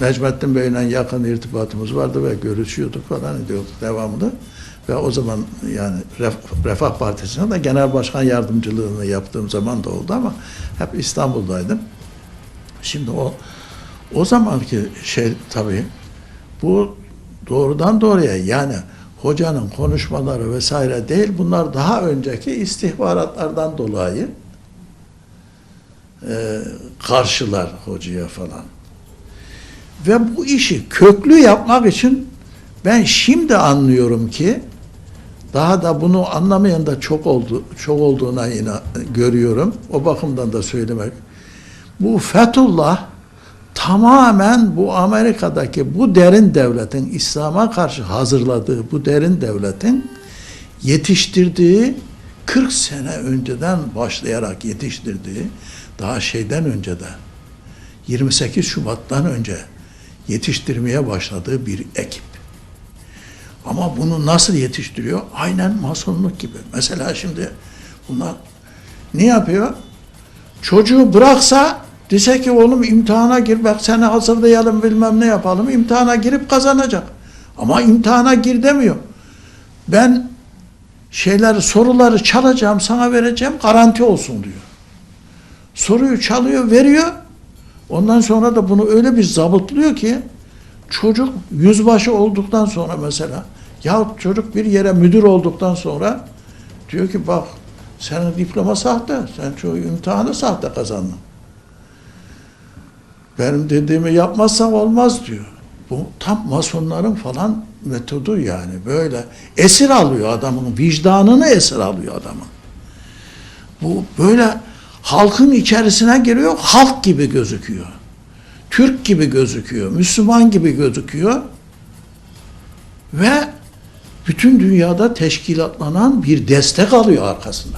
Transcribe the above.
Necmettin Bey'le yakın irtibatımız vardı ve görüşüyorduk falan ediyorduk devamlı. Ve o zaman yani Ref- Refah Partisi'ne de genel başkan yardımcılığını yaptığım zaman da oldu ama hep İstanbul'daydım. Şimdi o o zamanki şey tabii bu doğrudan doğruya yani hocanın konuşmaları vesaire değil bunlar daha önceki istihbaratlardan dolayı e, karşılar hocaya falan. Ve bu işi köklü yapmak için ben şimdi anlıyorum ki daha da bunu anlamayan da çok oldu çok olduğuna ina, görüyorum. O bakımdan da söylemek. Bu Fethullah tamamen bu Amerika'daki bu derin devletin İslam'a karşı hazırladığı bu derin devletin yetiştirdiği 40 sene önceden başlayarak yetiştirdiği daha şeyden önce de 28 Şubat'tan önce yetiştirmeye başladığı bir ekip. Ama bunu nasıl yetiştiriyor? Aynen masonluk gibi. Mesela şimdi bunlar ne yapıyor? Çocuğu bıraksa dese ki oğlum imtihana gir bak seni hazırlayalım bilmem ne yapalım. imtihana girip kazanacak. Ama imtihana gir demiyor. Ben şeyleri soruları çalacağım sana vereceğim garanti olsun diyor. Soruyu çalıyor veriyor. Ondan sonra da bunu öyle bir zabıtlıyor ki çocuk yüzbaşı olduktan sonra mesela ya çocuk bir yere müdür olduktan sonra diyor ki bak senin diploma sahte. Sen çoğu imtihanı sahte kazandın. Benim dediğimi yapmazsan olmaz diyor. Bu tam masonların falan metodu yani böyle esir alıyor adamın vicdanını esir alıyor adamın. Bu böyle halkın içerisine giriyor, halk gibi gözüküyor. Türk gibi gözüküyor, Müslüman gibi gözüküyor. Ve bütün dünyada teşkilatlanan bir destek alıyor arkasında.